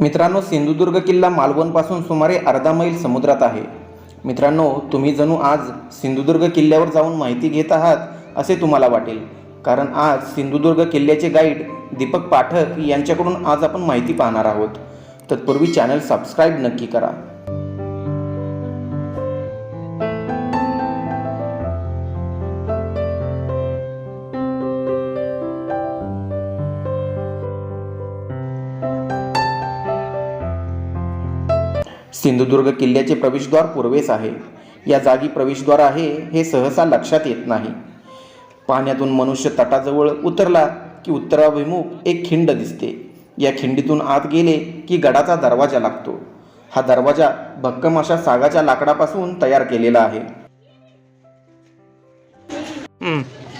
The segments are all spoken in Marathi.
मित्रांनो सिंधुदुर्ग किल्ला मालवणपासून सुमारे अर्धा मैल समुद्रात आहे. मित्रांनो तुम्ही जणू आज सिंधुदुर्ग किल्ल्यावर जाऊन माहिती घेत आहात असे तुम्हाला वाटेल. कारण आज सिंधुदुर्ग किल्ल्याचे गाईड दीपक पाठक यांच्याकडून आज आपण माहिती पाहणार आहोत. तत्पूर्वी चॅनल सबस्क्राईब नक्की करा. सिंधुदुर्ग किल्ल्याचे प्रवेशद्वार पूर्वेस आहे. या जागी प्रवेशद्वार आहे हे सहसा लक्षात येत नाही. पाण्यातून मनुष्य तटाजवळ उतरला की उत्तराभिमुख एक खिंड दिसते. या खिंडीतून आत गेले की गडाचा दरवाजा लागतो. हा दरवाजा भक्कम अशा सागाच्या लाकडापासून तयार केलेला आहे.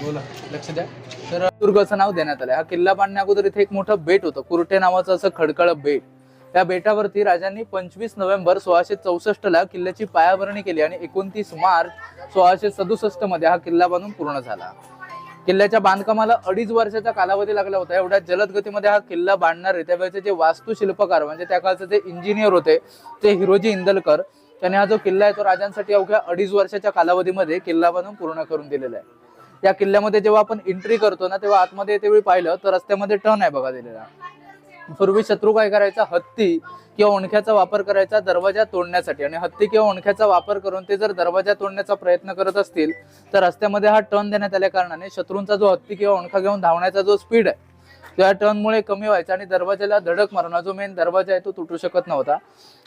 बोला लक्ष द्या. तर दुर्ग असं नाव देण्यात आलं हा किल्ला बांधण्या अगोदर इथे एक मोठं बेट होतं. कुर्टे नावाचं असं खडखळ बेट. त्या बेटावरती राजांनी पंचवीस नोव्हेंबर सोळाशे चौसष्ट ला किल्ल्याची पायाभरणी केली आणि एकोणतीस मार्च सोळाशे सदुसष्टमध्ये हा किल्ला बांधून पूर्ण झाला. किल्ल्याच्या बांधकामाला अडीच वर्षाचा कालावधी लागला होता. एवढ्या जलद गतीमध्ये हा किल्ला बांधणारे त्यावेळेचे जे वास्तुशिल्पकार म्हणजे त्या काळचे जे इंजिनियर होते ते हिरोजी इंदलकर त्याने हा जो किल्ला आहे तो राजांसाठी अवघ्या अडीच वर्षाच्या कालावधीमध्ये किल्ला बांधून पूर्ण करून दिलेला आहे. या किल्ल्यामध्ये जेव्हा आपण एंट्री करतो ना तेव्हा आतमध्ये ते वेळी पाहिलं तर रस्त्यामध्ये टर्न आहे बघा दिलेला. पूर्वी शत्रू काय करायचा? हत्ती किंवा ओणख्याचा वापर करायचा दरवाजा तोडण्यासाठी. आणि हत्ती किंवा ओणख्याचा वापर करून ते जर दरवाजा तोडण्याचा प्रयत्न करत असतील तर रस्त्यामध्ये हा टर्न देण्यात आल्या कारणाने शत्रूंचा जो हत्ती किंवा ओणखा घेऊन धावण्याचा जो स्पीड आहे तो या टर्नमुळे कमी व्हायचा आणि दरवाजाला धडक मारून जो मेन दरवाजा आहे तो तुटू शकत नव्हता.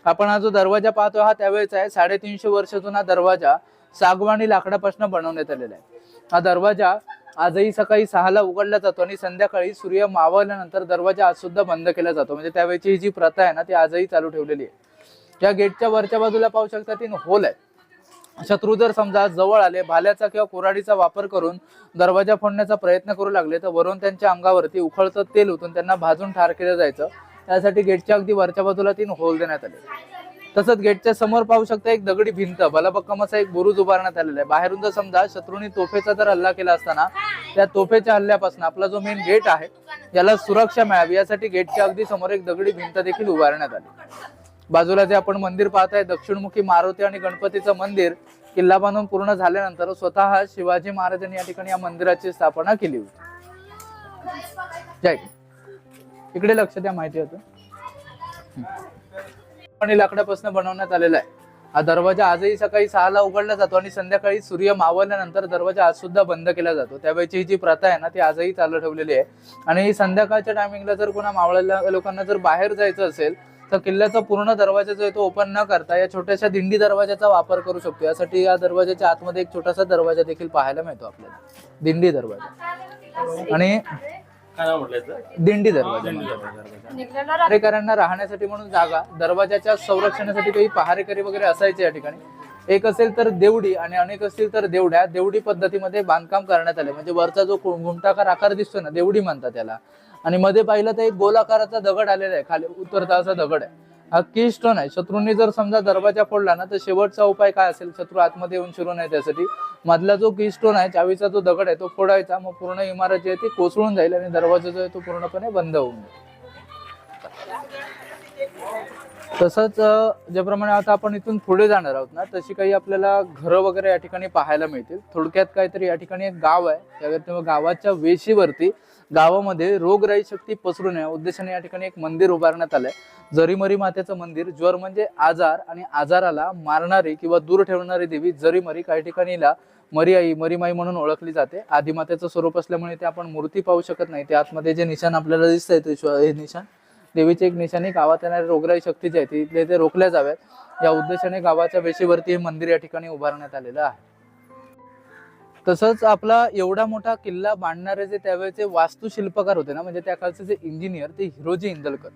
आपण हा जो दरवाजा पाहतो हा त्यावेळेचा आहे साडेतीनशे वर्ष जुना दरवाजा सागवानी लाकडापासून बनवण्यात आलेला आहे. हा दरवाजा आजही सकाळी सहाला उघडला जातो आणि संध्याकाळी सूर्य मावळल्यानंतर दरवाजा आज सुद्धा बंद केला जातो. म्हणजे त्यावेळची ही जी प्रथा आहे ना ती आजही चालू ठेवलेली आहे. या गेटच्या वरच्या बाजूला पाहू शकता तीन होल आहे शत्रू जर समजा जवळ आले भाल्याचा किंवा कुऱ्हाडीचा वापर करून दरवाजा फोडण्याचा प्रयत्न करू लागले तर वरून त्यांच्या अंगावरती उखळचं तेल ओतून त्यांना भाजून ठार केलं जायचं. त्यासाठी गेटच्या अगदी वरच्या बाजूला तीन होल देण्यात आले. तसंच गेटच्या समोर पाहू शकता एक दगडी भिंत. बलभक्कम असा एक बुरुज उभारण्यात आलेला आहे. बाहेरून जर समजा शत्रूंनी तोफेचा जर हल्ला केला असताना त्या तोफेच्या हल्ल्यापासून आपला जो मेन गेट आहे याला सुरक्षा मिळावी. यासाठी गेटच्या अगदी समोर एक दगडी भिंत देखील उभारण्यात आली. बाजूला जे आपण मंदिर पाहताय दक्षिणमुखी मारुती आणि गणपतीचं मंदिर किल्ला बांधून पूर्ण झाल्यानंतर स्वतः शिवाजी महाराजांनी या ठिकाणी या मंदिराची स्थापना केली होती. जय इकडे लक्ष द्या माहिती होतं. आणि लाकडापासून बनवण्यात आलेला आहे. हा दरवाजा आजही सकाळी सहाला उघडला जातो आणि संध्याकाळी सूर्य मावळल्यानंतर दरवाजा आज सुद्धा बंद केला जातो. त्यावेळची ही जी प्रथा आहे ना ती आजही चालू ठेवलेली आहे. आणि संध्याकाळच्या टायमिंगला जर कोणा मावळल्या लोकांना जर बाहेर जायचं असेल तर किल्ल्याचा पूर्ण दरवाजा जो आहे तो ओपन न करता या छोट्याशा दिंडी दरवाजाचा वापर करू शकतो. यासाठी या दरवाजाच्या आतमध्ये एक छोटासा दरवाजा देखील पाहायला मिळतो आपल्याला. दिंडी दरवाजा. आणि दिंडी दरवाजा. पहारेकऱ्यांना राहण्यासाठी म्हणून जागा दरवाजाच्या संरक्षणासाठी काही पहारेकरी वगैरे असायचे या ठिकाणी. एक असेल तर देवडी आणि अनेक असतील तर देवड्या. देवडी पद्धतीमध्ये बांधकाम करण्यात आले. म्हणजे वरचा जो घुमटाकार आकार दिसतो ना देवडी म्हणतात त्याला आणि मध्ये पाहिलं तर एक गोलाकाराचा दगड आलेला आहे. खाली उतरता असा दगड आहे. हा की स्टोन आहे शत्रूंनी जर समजा दरवाजा फोडला ना तर शेवटचा उपाय काय असेल? शत्रू आतमध्ये येऊन शिरू नये त्यासाठी. मधला जो की स्टोन आहे चावीचा जो दगड आहे तो फोडायचा मग पूर्ण इमारत जी आहे ती कोसळून जाईल आणि दरवाजा जो आहे तो पूर्णपणे बंद होऊन जाईल. तसंच ज्याप्रमाणे आता आपण इथून पुढे जाणार आहोत ना तशी काही आपल्याला घरं वगैरे या ठिकाणी पाहायला मिळतील. थोडक्यात काहीतरी या ठिकाणी एक गाव आहे. त्या गावाच्या वेशीवरती गावामध्ये रोगराई शक्ती पसरू नये या उद्देशाने या ठिकाणी एक मंदिर उभारण्यात आलंय. जरीमरी मातेचं मंदिर ज्वर म्हणजे आजार आणि आजाराला मारणारी किंवा दूर ठेवणारी देवी जरीमरी काही ठिकाणीला मरियाई मरीमाई म्हणून ओळखली जाते. आदिमातेचं स्वरूप असल्यामुळे ते आपण मूर्ती पाहू शकत नाही. ते आतमध्ये जे निशाण आपल्याला दिसतंय ते हे निशाण देवीचे एक निशाणी गावात येणारी रोगराई शक्ती जी आहे ती ते रोखल्या जाव्यात या उद्देशाने गावाच्या वेशीवरती हे मंदिर या ठिकाणी उभारण्यात आलेलं आहे. तसंच आपला एवढा मोठा किल्ला बांधणारे जे त्यावेळेचे वास्तुशिल्पकार होते ना म्हणजे त्या काळचे जे इंजिनियर ते हिरोजी इंदलकर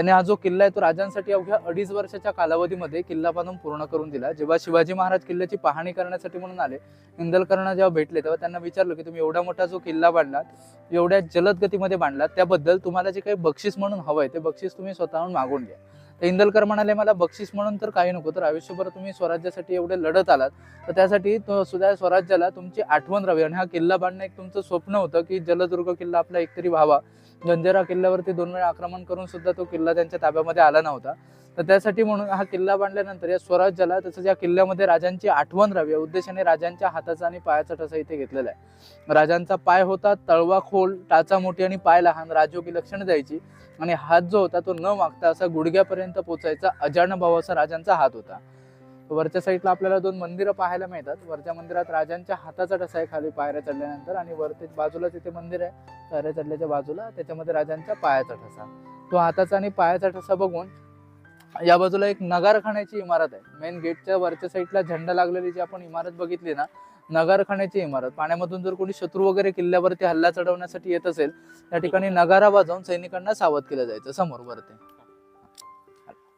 त्याने हा जो किल्ला आहे तो राजांसाठी अवघ्या अडीच वर्षाच्या कालावधीमध्ये किल्ला बांधून पूर्ण करून दिला. जेव्हा शिवाजी महाराज किल्ल्याची पाहणी करण्यासाठी म्हणून आले इंदलकरांना जेव्हा भेटले तेव्हा त्यांना विचारलं की तुम्ही एवढा मोठा जो किल्ला बांधलात एवढ्या जलद गतीमध्ये बांधलात त्याबद्दल तुम्हाला जे काही बक्षीस म्हणून हवंय ते बक्षीस तुम्ही स्वतःहून मागून घ्या. तर इंदलकर म्हणाले मला बक्षीस म्हणून तर काही नको तर आयुष्यभर तुम्ही स्वराज्यासाठी एवढे लढत आलात. तर त्यासाठी तो सुद्धा स्वराज्याला तुमची आठवण राहावी. आणि हा किल्ला बांधणं एक तुमचं स्वप्न होतं की जलदुर्ग किल्ला आपला एकतरी व्हावा. जंजिरा किल्ल्यावरती दोन वेळा आक्रमण करून सुद्धा तो किल्ला त्यांच्या ताब्यामध्ये आला नव्हता. तर त्यासाठी म्हणून हा किल्ला बांधल्यानंतर या स्वराज्याला तसंच या किल्ल्यामध्ये राजांची आठवण राहावी या उद्देशाने राजांच्या हाताचा आणि पायाचा ठसा इथे घेतलेला आहे. राजांचा पाय होता तळवा खोल टाचा मोठी आणि पाय लहान राजयोगी लक्षण द्यायची आणि हात जो होता तो न मागता असा गुडघ्यापर्यंत पोचायचा अजाण भावाचा राजांचा हात होता. वरच्या साईडला आपल्याला दोन मंदिरं पाहायला मिळतात. वरच्या मंदिरात राजांच्या हाताचा ठसा आहे खाली पायऱ्या चढल्यानंतर आणि वरती बाजूला तिथे मंदिर आहे. पायऱ्या चढल्याच्या बाजूला त्याच्यामध्ये राजांच्या पायाचा ठसा. तो हाताचा आणि पायाचा ठसा बघून या बाजूला एक नगारखान्याची इमारत आहे. मेन गेटच्या वरच्या साईडला झेंडा लागलेली जी आपण इमारत बघितली ना नगारखान्याची इमारत. पाण्यामधून जर कोणी शत्रू वगैरे किल्ल्यावरती हल्ला चढवण्यासाठी येत असेल त्या ठिकाणी नगारा वाजवून सैनिकांना सावध केलं जायचं समोर वरती.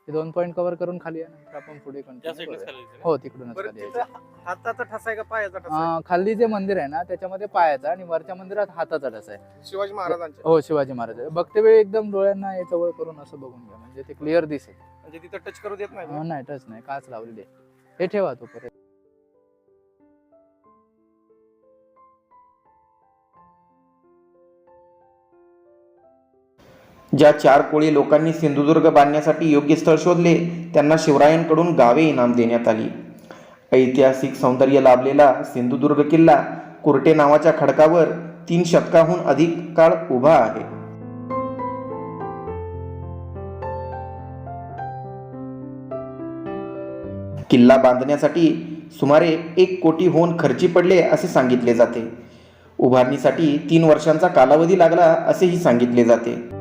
हे दोन पॉईंट कव्हर करून खाली आहे नंतर आपण पुढे करूया. हो तिकडूनच बरं खाली यायचं. तिथं हाताचा ठसा आहे का पायाचा ठसा आहे? अं, खाली जे मंदिर आहे ना त्याच्यामध्ये पायाचा आणि वरच्या मंदिरात हाताचा ठसा आहे. शिवाजी महाराजांच्या हो शिवाजी महाराज बघते वेळी एकदम डोळ्यांना हे जवळ करून असं बघून घ्या. म्हणजे ते क्लिअर दिसेल. म्हणजे तिथं टच करू देत नाही? अं, नाही टच नाही. काच लावलेली आहे. हे ठेवा तो परत ज्या चार कोळी लोकांनी सिंधुदुर्ग बांधण्यासाठी योग्य स्थळ शोधले त्यांना शिवरायांकडून गावे इनाम देण्यात आली. ऐतिहासिक सौंदर्य लाभलेला सिंधुदुर्ग किल्ला कुर्टे नावाच्या खडकावर तीन शतकाहून अधिक काळ उभा आहे. किल्ला बांधण्यासाठी सुमारे एक कोटी होऊन खर्ची पडले असे सांगितले जाते. उभारणीसाठी तीन वर्षांचा कालावधी लागला असेही सांगितले जाते.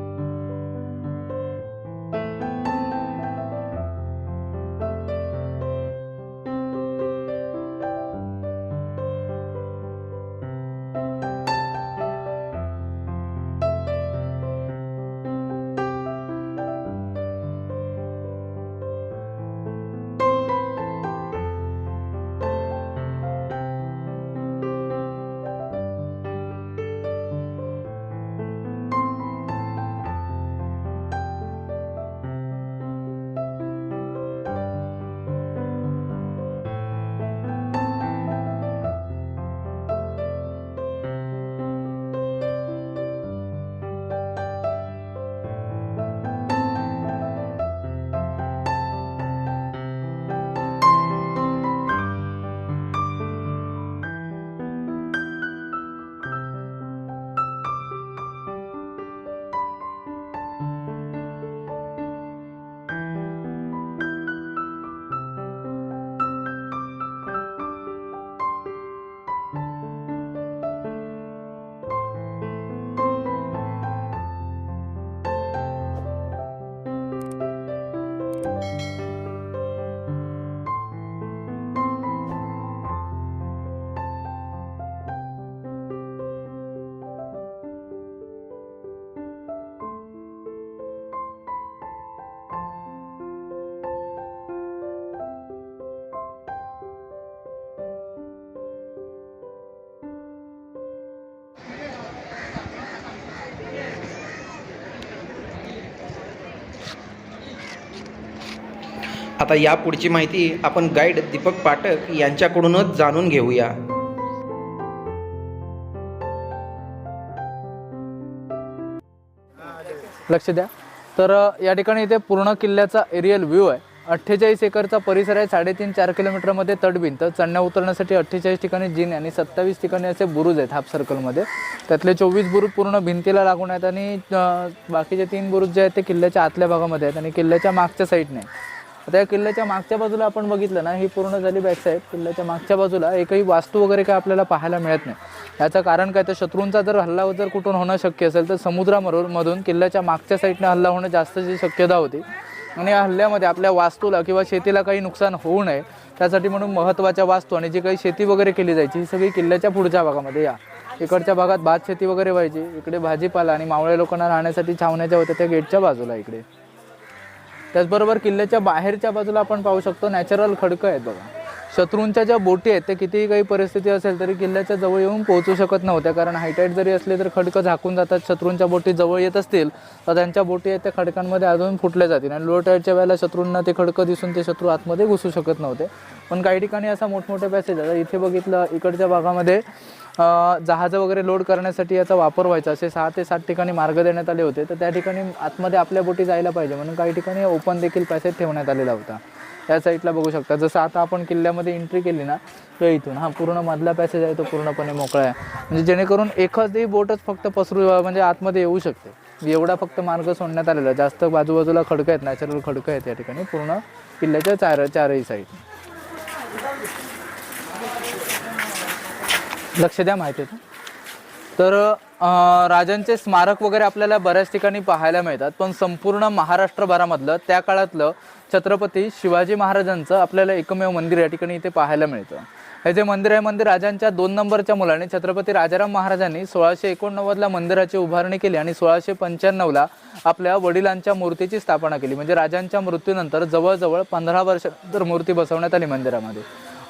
आता या पुढची माहिती आपण गाईड दीपक पाठक यांच्याकडूनच जाणून घेऊया. लक्ष द्या. तर या ठिकाणी इथे पूर्ण किल्ल्याचा एरियल व्ह्यू आहे. अठ्ठेचाळीस एकरचा परिसर आहे साडेतीन चार किलोमीटरमध्ये तटभिंत चढण्या उतरण्यासाठी अठ्ठेचाळीस ठिकाणी जिने आणि सत्तावीस ठिकाणी असे बुरुज आहेत हाफ सर्कलमध्ये त्यातले चोवीस बुरुज पूर्ण भिंतीला लागून आहेत आणि बाकीचे तीन बुरुज जे आहेत ते किल्ल्याच्या आतल्या भागामध्ये आहेत आणि किल्ल्याच्या मागच्या साईडने आहे. आता या किल्ल्याच्या मागच्या बाजूला आपण बघितलं ना ही पूर्ण झाली बॅक साईड किल्ल्याच्या मागच्या बाजूला एकही वास्तू वगैरे काय आपल्याला पाहायला मिळत नाही. याचं कारण काय? तर शत्रूंचा जर हल्ला जर कुठून होणं शक्य असेल तर समुद्रामधून मधून किल्ल्याच्या मागच्या साईडने हल्ला होणं जास्तची शक्यता होती. आणि या हल्ल्यामध्ये आपल्या वास्तूला किंवा शेतीला काही नुकसान होऊ नये त्यासाठी म्हणून महत्त्वाच्या वास्तू आणि जी काही शेती वगैरे केली जायची ही सगळी किल्ल्याच्या पुढच्या भागामध्ये या. इकडच्या भागात भात शेती वगैरे व्हायची इकडे भाजीपाला आणि मावळ्या लोकांना राहण्यासाठी छावण्याच्या होत्या त्या गेटच्या बाजूला इकडे. त्याचबरोबर किल्ल्याच्या बाहेरच्या बाजूला आपण पाहू शकतो नॅचरल खडकं आहेत बघा. शत्रूंच्या ज्या बोटी आहेत त्या कितीही काही परिस्थिती असेल तरी किल्ल्याच्या जवळ येऊन पोहोचू शकत नव्हत्या. कारण हायटाईट जरी असले तर खडकं झाकून जातात शत्रूंच्या बोटी जवळ येत असतील तर त्यांच्या बोटी आहेत त्या खडकांमध्ये अजून फुटल्या जातील. आणि लो टाईटच्या वेळेला शत्रूंना ते खडकं दिसून ते शत्रू आतमध्ये घुसू शकत नव्हते. पण काही ठिकाणी असा मोठमोठे पॅसेज आता इथे बघितलं इकडच्या भागामध्ये जहाजं वगैरे लोड करण्यासाठी याचा वापर व्हायचा. असे सहा ते सात ठिकाणी मार्ग देण्यात आले होते. तर त्या ठिकाणी आतमध्ये आपल्या बोटी जायला पाहिजे. म्हणून काही ठिकाणी ओपन देखील पॅसेज ठेवण्यात आलेला होता. त्या साईडला बघू शकता. जसं आता आपण किल्ल्यामध्ये एंट्री केली ना तर इथून. हा पूर्ण मधला पॅसेज आहे तो पूर्णपणे मोकळा आहे. म्हणजे जेणेकरून एखादी बोटच फक्त पसरू म्हणजे आतमध्ये येऊ शकते. एवढा फक्त मार्ग सोडण्यात आलेला. आहे. जास्त बाजूबाजूला खडकं आहेत नॅचरल खडकं आहेत या ठिकाणी. पूर्ण किल्ल्याच्या चार चारही साईड लक्ष द्या माहिती आहे तर राजांचे स्मारक वगैरे आपल्याला बऱ्याच ठिकाणी पाहायला मिळतात पण संपूर्ण महाराष्ट्रभरामधलं त्या काळातलं छत्रपती शिवाजी महाराजांचं आपल्याला एकमेव मंदिर या ठिकाणी इथे पाहायला मिळतं. हे जे मंदिर आहे मंदिर राजांच्या दोन नंबरच्या मुलाने छत्रपती राजाराम महाराजांनी सोळाशे एकोणनव्वदला मंदिराची उभारणी केली आणि सोळाशे पंच्याण्णवला आपल्या वडिलांच्या मूर्तीची स्थापना केली. म्हणजे राजांच्या मृत्यूनंतर जवळजवळ पंधरा वर्षानंतर मूर्ती बसवण्यात आली मंदिरामध्ये.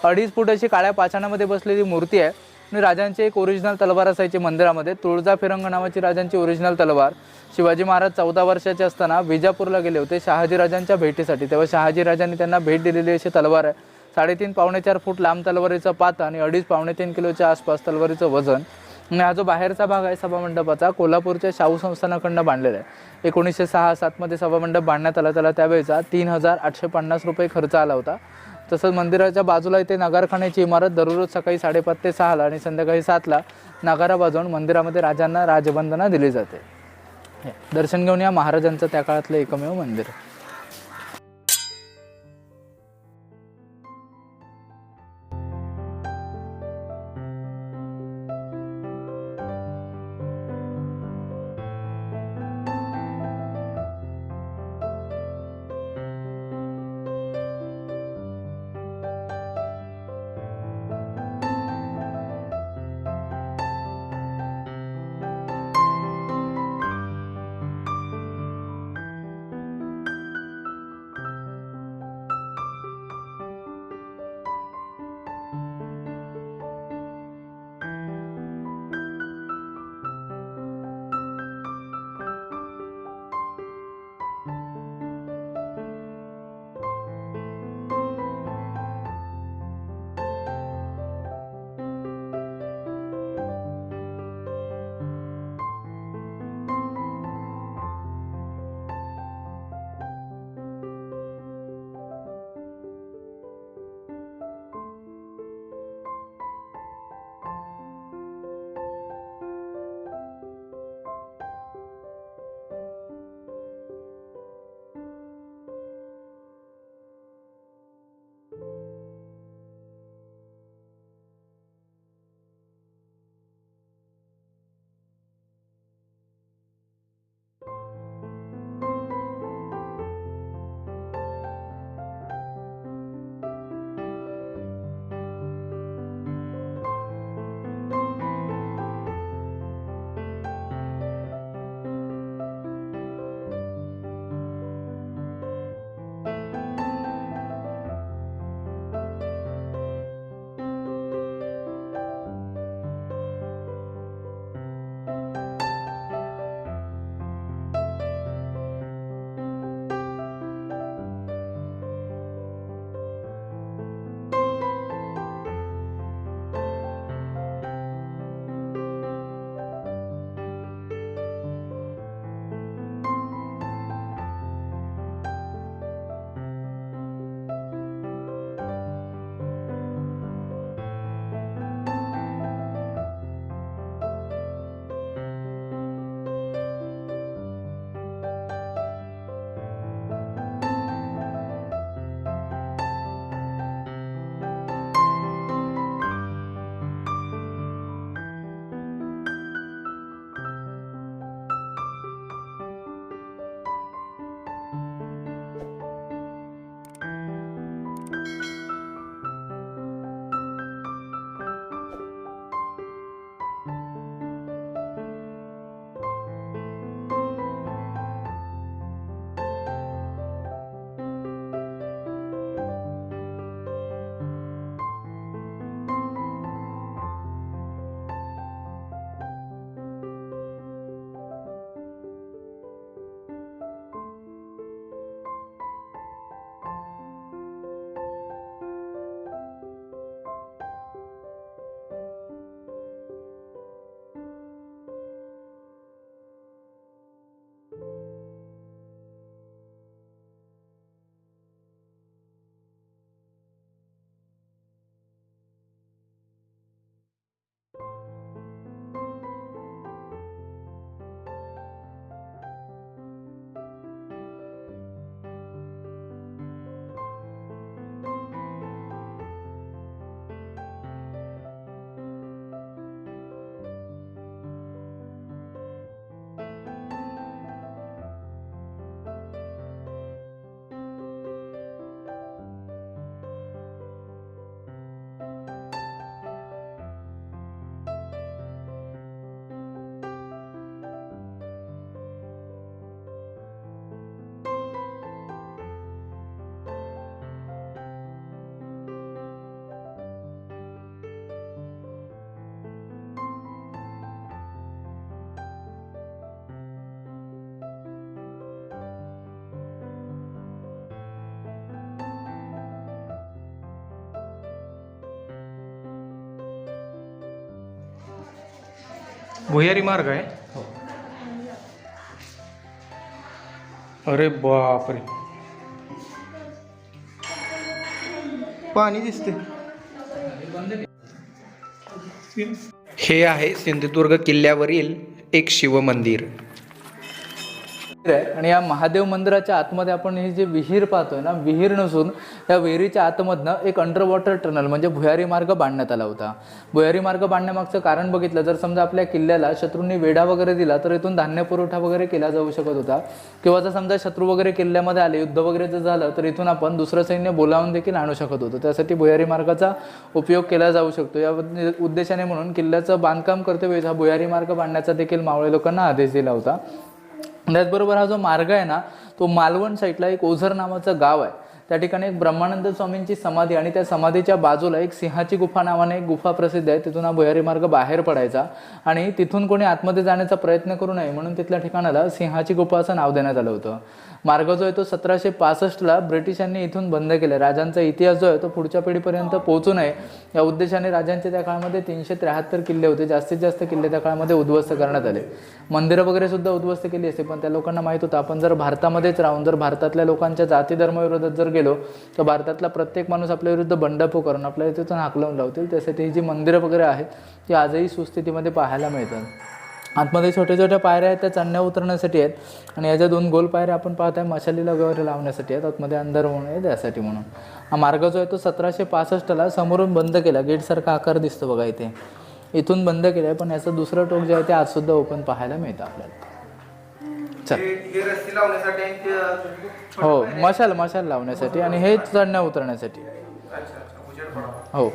अडीच फूट अशी काळ्या पाषाणामध्ये बसलेली मूर्ती आहे. आणि राजांची एक ओरिजिनल तलवार असायची मंदिरामध्ये. तुळजा फिरंग नावाची राजांची ओरिजिनल तलवार. शिवाजी महाराज चौदा वर्षाचे असताना विजापूरला गेले होते शहाजी राजांच्या भेटीसाठी. तेव्हा शहाजी राजांनी त्यांना भेट दिलेली अशी तलवार आहे. साडेतीन पावणे चार फूट लांब तलवारीचं पात आणि अडीच पावणे तीन किलोच्या आसपास तलवारीचं वजन. आणि हा जो बाहेरचा भाग आहे सभामंडपाचा कोल्हापूरच्या शाहू संस्थानाकडनं बांधलेला आहे. एकोणीसशे सहा सातमध्ये सभामंडप बांधण्यात आला. त्याला त्यावेळेचा तीन हजार आठशे पन्नास रुपये खर्च आला होता. तसंच मंदिराच्या बाजूला इथे नगारखान्याची इमारत दररोज सकाळी साडेपाच ते सहाला आणि संध्याकाळी सातला नगारा वाजवून मंदिरामध्ये राजांना राजबंधना दिली जाते. हे, दर्शन घेऊन या महाराजांचं त्या काळातलं एकमेव मंदिर. भुयारी मार्ग आहे. अरे बापरे. पाणी दिसते हे आहे सिंधुदुर्ग किल्ल्यावरील एक शिवमंदिर. आहे आणि या महादेव मंदिराच्या आतमध्ये आपण ही जी विहीर पाहतोय ना विहीर नसून या विहिरीच्या आतमधनं एक अंडर वॉटर टनल म्हणजे भुयारी मार्ग बांधण्यात आला होता. भुयारी मार्ग बांधण्यामागचं कारण बघितलं जर समजा आपल्या किल्ल्याला शत्रूंनी वेढा वगैरे दिला तर इथून धान्य पुरवठा वगैरे केला जाऊ शकत होता. किंवा जर समजा शत्रू वगैरे किल्ल्यामध्ये आले युद्ध वगैरे जर झालं तर इथून आपण दुसरं सैन्य बोलावून देखील आणू शकत होतो. त्यासाठी भुयारी मार्गाचा उपयोग केला जाऊ शकतो. या उद्देशाने म्हणून किल्ल्याचं बांधकाम करते वेळेस हा भुयारी मार्ग बांधण्याचा देखील मावळे लोकांना आदेश दिला होता. त्याचबरोबर हा जो मार्ग आहे ना तो मालवण साईडला एक ओझर नावाचं गाव आहे. त्या ठिकाणी एक ब्रह्मानंद स्वामींची समाधी आणि त्या समाधीच्या बाजूला एक सिंहाची गुफा नावाने एक गुफा प्रसिद्ध आहे. तिथून हा भुयारी मार्ग बाहेर पडायचा आणि तिथून कोणी आतमध्ये जाण्याचा प्रयत्न करू नये म्हणून तिथल्या ठिकाणाला सिंहाची गुफा असं नाव देण्यात आलं होतं. मार्ग जो आहे तो सतराशे पासष्टला ब्रिटिशांनी इथून बंद केला. राजांचा इतिहास जो आहे तो पुढच्या पिढीपर्यंत पोहोचू नये. या उद्देशाने राजांचे त्या काळामध्ये तीनशे त्र्याहत्तर किल्ले होते. जास्तीत जास्त किल्ले त्या काळामध्ये उद्ध्वस्त करण्यात आले. मंदिरं वगैरे सुद्धा उद्ध्वस्त केली असते पण त्या लोकांना माहीत होतं आपण जर भारतामध्येच राहून जर भारतातल्या लोकांच्या जाती धर्माविरोधात जर गेलो तर भारतातला प्रत्येक माणूस आपल्या विरुद्ध बंडपो करून आपल्याला तिथून हाकलवून लावतील. त्यासाठी ही जी मंदिरं वगैरे आहेत ती आजही सुस्थितीमध्ये पाहायला मिळतात. आतमध्ये छोट्या छोट्या पायऱ्या आहेत त्या चढण्या उतरण्यासाठी आहेत. आणि याच्या दोन गोल पायऱ्या आपण पाहत आहे मशालीला वगैरे लावण्यासाठी आहेत. आतमध्ये अंधार होऊ नये त्यासाठी म्हणून. हा मार्ग जो आहे तो सतराशे पासष्टला समोरून बंद केला. गेटसारखा आकार दिसतो बघा इथे. इथून बंद केला आहे पण याचं दुसरं टोक जे आहे ते आजसुद्धा ओपन पाहायला मिळतं आपल्याला. हे हो मशाल मशाल लावण्यासाठी आणि हे चढण्या उतरण्यासाठी. हो.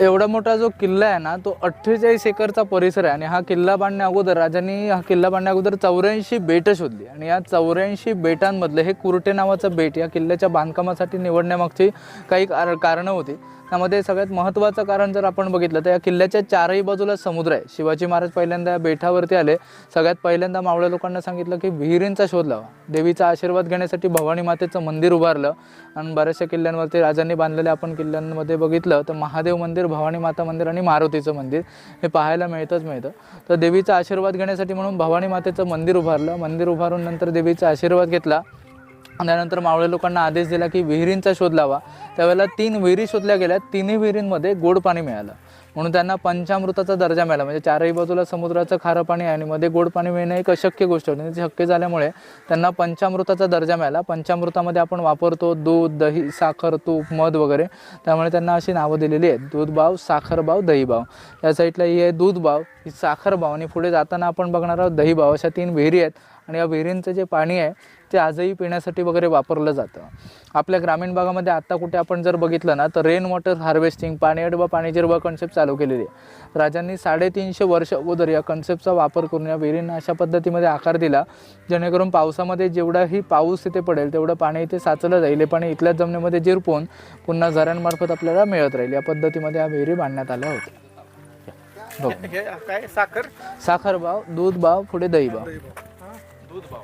एवढा मोठा जो किल्ला आहे ना तो अठ्ठेचाळीस एकरचा परिसर आहे आणि हा किल्ला बांधण्या अगोदर राजांनी हा किल्ला बांधण्या अगोदर चौऱ्याऐंशी बेटं शोधली आणि या चौऱ्याऐंशी बेटांमधलं हे कुरटे नावाचं बेट या किल्ल्याच्या बांधकामासाठी निवडण्यामागची काही कार कारणं होती. त्यामध्ये सगळ्यात महत्त्वाचं कारण जर आपण बघितलं तर या किल्ल्याच्या चारही बाजूला समुद्र आहे. शिवाजी महाराज पहिल्यांदा या बेटावरती आले. सगळ्यात पहिल्यांदा मावळ्या लोकांना सांगितलं की विहिरींचा शोध लावा. देवीचा आशीर्वाद घेण्यासाठी भवानी मातेचं मंदिर उभारलं. आणि बऱ्याचशा किल्ल्यांवरती राजांनी बांधलेले आपण किल्ल्यांमध्ये बघितलं तर महादेव मंदिर भवानी माता मंदिर आणि मारुतीचं मंदिर हे पाहायला मिळतंच मिळतं. तर देवीचा आशीर्वाद घेण्यासाठी म्हणून भवानी मातेचं मंदिर उभारलं. मंदिर उभारून नंतर देवीचा आशीर्वाद घेतला. त्यानंतर मावळे लोकांना आदेश दिला की विहिरींचा शोध लावा. त्यावेळेला तीन विहिरी शोधल्या गेल्या. तिन्ही विहिरींमध्ये गोड पाणी मिळालं. म्हणून त्यांना पंचामृताचा दर्जा मिळाला. म्हणजे चारही बाजूला समुद्राचं खारं पाणी आहे आणि मध्ये गोड पाणी मिळणं एक अशक्य गोष्ट होती. ती शक्य झाल्यामुळे त्यांना पंचामृताचा दर्जा मिळाला. पंचामृतामध्ये आपण वापरतो दूध दही साखर तूप मध वगैरे. त्यामुळे त्यांना अशी नावं दिलेली आहेत. दूध बाव साखर दही या साईडला ही आहे दूधबाव ही साखरबाव आणि पुढे जाताना आपण बघणार आहोत दहीबाव अशा तीन विहिरी आहेत. आणि या विहिरींचं जे पाणी आहे ते आजही पिण्यासाठी वगैरे वापरलं जातं. आपल्या ग्रामीण भागामध्ये आत्ता कुठे आपण जर बघितलं ना तर रेन वॉटर हार्वेस्टिंग पाणी अडवा पाणी जिरवा कन्सेप्ट चालू केलेली आहे. राजांनी साडेतीनशे वर्ष अगोदर या कन्सेप्टचा वापर करून या विहिरींना अशा पद्धतीमध्ये आकार दिला जेणेकरून पावसामध्ये जेवढाही पाऊस तिथे पडेल तेवढं पाणी इथे साचलं जाईल. हे पाणी इथल्याच जमिनीमध्ये जिरपून पुन्हा झऱ्यांमार्फत आपल्याला मिळत राहील. या पद्धतीमध्ये या विहिरी बांधण्यात आल्या होत्या. काय? साखर? साखर बाव दूध बाव पुढे दही बाव दूध भाव.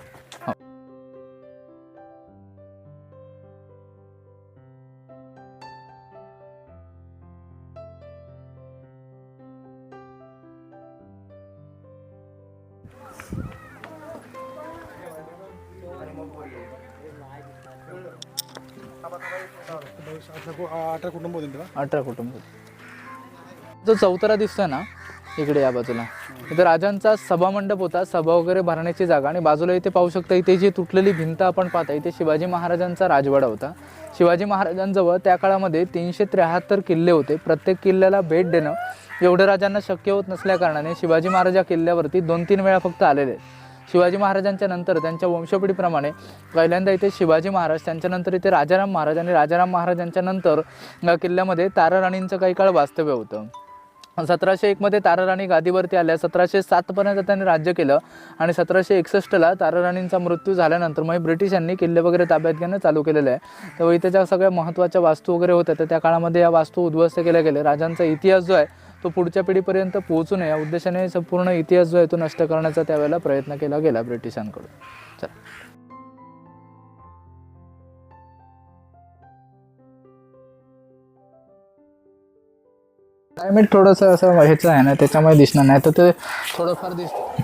अठरा कुटुंब. होते अठरा कुटुंब जो चौतारा दिसतोय ना इकडे या बाजूला. इथं राजांचा सभामंडप होता सभा वगैरे भरण्याची जागा. आणि बाजूला इथे पाहू शकता इथे जी तुटलेली भिंत आपण पाहता इथे शिवाजी महाराजांचा राजवाडा होता. शिवाजी महाराजांजवळ त्या काळामध्ये तीनशे त्र्याहत्तर किल्ले होते. प्रत्येक किल्ल्याला भेट देणं एवढं राजांना शक्य होत नसल्याकारणाने शिवाजी महाराज या किल्ल्यावरती दोन तीन वेळा फक्त आलेले शिवाजी महाराजांच्या नंतर त्यांच्या वंशपिढीप्रमाणे पहिल्यांदा इथे शिवाजी महाराज त्यांच्यानंतर इथे राजाराम महाराज आणि राजाराम महाराजांच्या नंतर या किल्ल्यामध्ये तारा राणींचं काही काळ वास्तव्य होतं. सतराशे एकमध्ये ताराराणी गादीवरती आल्या. सतराशे सातपर्यंत त्यांनी राज्य केलं आणि सतराशे एकसष्टला ताराराणींचा मृत्यू झाल्यानंतर मग ब्रिटिशांनी किल्ले वगैरे ताब्यात घेणं चालू केलेलं आहे. तेव्हा इथे ज्या सगळ्या महत्त्वाच्या वास्तू वगैरे होत्या तर त्या काळामध्ये या वास्तू उद्ध्वस्त केल्या गेल्या. राजांचा इतिहास जो आहे तो पुढच्या पिढीपर्यंत पोहोचू नये. या उद्देशाने संपूर्ण इतिहास जो आहे तो नष्ट करण्याचा त्यावेळेला प्रयत्न केला गेला ब्रिटिशांकडून. चला. क्लायमेट थोडंसं असं ह्याचं आहे ना त्याच्यामुळे दिसणार नाही. तर ते थोडंफार दिसत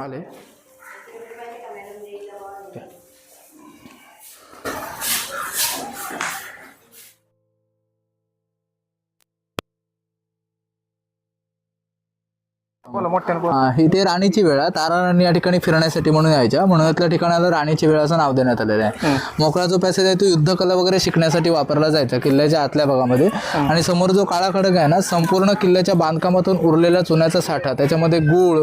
आले? बोला मोठ्यानं बोला. हा, ही ते राणीची वेळ आहे. तारा राणी या ठिकाणी फिरण्यासाठी म्हणून यायच्या. म्हणून इथल्या ठिकाणाला राणीची वेळ असं नाव देण्यात आलेलं आहे. मोकळा जो पॅसेज आहे तो युद्धकला वगैरे शिकण्यासाठी वापरला जायचा किल्ल्याच्या आतल्या भागामध्ये. आणि समोर जो काळा खडक आहे ना संपूर्ण किल्ल्याच्या बांधकामातून उरलेला चुन्याचा साठा त्याच्यामध्ये गूळ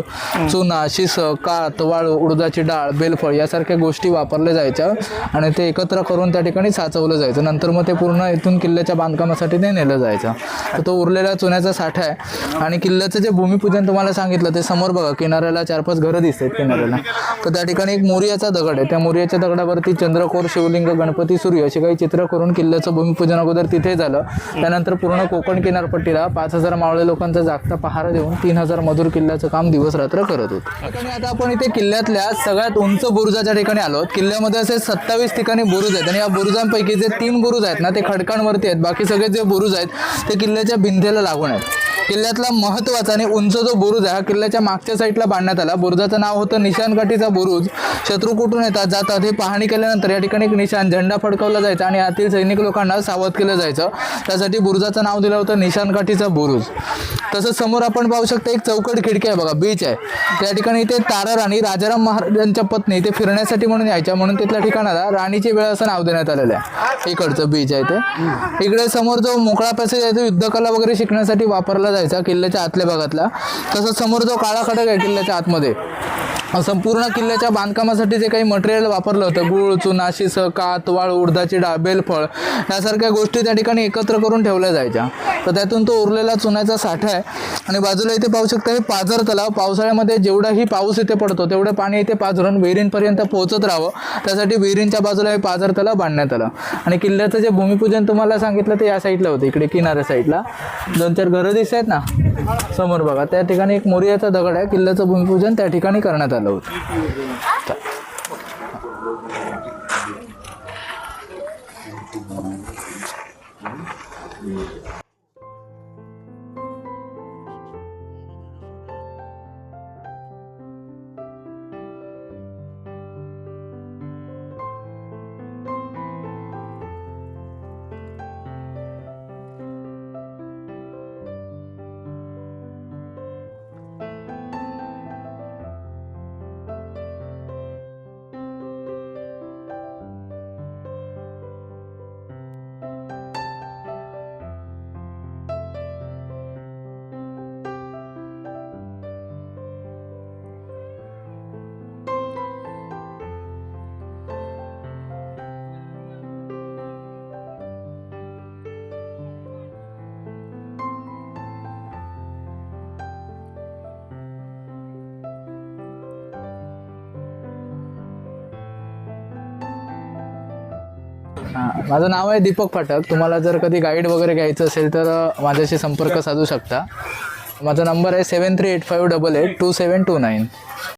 चुना शिस कात वाळू उडदाची डाळ बेलफळ यासारख्या गोष्टी वापरल्या जायच्या. आणि ते एकत्र करून त्या ठिकाणी साचवलं जायचं. नंतर मग ते पूर्ण इथून किल्ल्याच्या बांधकामासाठी ते नेलं जायचं. तर तो उरलेला चुन्याचा साठा आहे. आणि किल्ल्याचं जे भूमिपूजन तुम्हाला सांगितलं ते समोर बघा किनाऱ्याला चार पाच घरं दिसतात किनाऱ्याला. तर त्या ठिकाणी एक मोरियाचा दगड आहे. त्या मोरियाच्या दगडावरती चंद्रकोर शिवलिंग गणपती सूर्य असे काही चित्र करून किल्ल्याचं भूमिपूजन अगोदर तिथे झालं. त्यानंतर पूर्ण कोकण किनारपट्टीला पाच हजार मावळे लोकांचा जागता पहारा देऊन तीन हजार मधुर किल्ल्याचं काम दिवस रात्र करत होते. आता आपण इथे किल्ल्यातल्या सगळ्यात उंच बुरुजाच्या ठिकाणी आलो किल्ल्यामध्ये असे सत्तावीस ठिकाणी बुरुज आहेत आणि या बुरुजांपैकी जे तीन बुरुज आहेत ना ते खडकांवरती आहेत. बाकी सगळे जे बुरुज आहेत ते किल्ल्याच्या भिंतीला लागून आहेत. किल्ल्यातला महत्त्वाचा आणि उंच जो बुरुज आहे हा किल्ल्याच्या मागच्या साईडला बांधण्यात आला. बुरुजाचं नाव होतं निशाणकाठीचा बुरुज. शत्रू कुठून येतात जातात हे पाहणी केल्यानंतर या ठिकाणी एक निशाण झेंडा फडकवला जायचा आणि आतील सैनिक लोकांना सावध केलं जायचं. त्यासाठी बुरुजाचं नाव दिलं होतं निशाणकाठीचा बुरुज. तसंच समोर आपण पाहू शकता एक चौकट खिडकी आहे बघा बीच आहे. त्या ठिकाणी इथे तारा राणी राजाराम महाराजांच्या पत्नी इथे फिरण्यासाठी म्हणून यायच्या. म्हणून तिथल्या ठिकाणाला राणीची वेळ असं नाव देण्यात आलेलं आहे. इकडचं बीच आहे ते. इकडे समोर जो मोकळा पॅसेज आहे तो युद्धकला वगैरे शिकण्यासाठी वापरला जायचा किल्ल्याच्या आतल्या भागातला. तसंच समोर जो काळा खडक आहे किल्ल्याच्या आतमध्ये. संपूर्ण किल्ल्याच्या बांधकामासाठी जे काही मटेरियल वापरलं होतं गुळ चुना शिस कात वाळ उडदाची डाळ बेलफळ यासारख्या गोष्टी त्या ठिकाणी एकत्र करून ठेवल्या जायच्या. तर त्यातून तो उरलेला चुन्याचा साठा आहे. आणि बाजूला इथे पाहू शकता हे पाझर तलाव. पावसाळ्यामध्ये जेवढाही पाऊस इथे पडतो तेवढं पाणी इथे पाझरून विहिरींपर्यंत पोहोचत राहावं. त्यासाठी विहिरींच्या बाजूला हे पाझर तलाव बांधण्यात आलं. आणि किल्ल्याचं जे भूमिपूजन तुम्हाला सांगितलं ते या साईडला होतं. इकडे किनाऱ्या साईडला. दोन चार घरं दिसत आहेत ना? समोर बघा त्या ठिकाणी एक मोरियाचा दगड आहे किल्ल्याचं भूमिपूजन त्या ठिकाणी करण्यात आलं होतं. हां माझं नाव आहे दीपक फाटक. तुम्हाला जर कधी गाईड वगैरे घ्यायचं असेल तर माझ्याशी संपर्क साधू शकता. माझा नंबर आहे seven three eight five double eight two seven two nine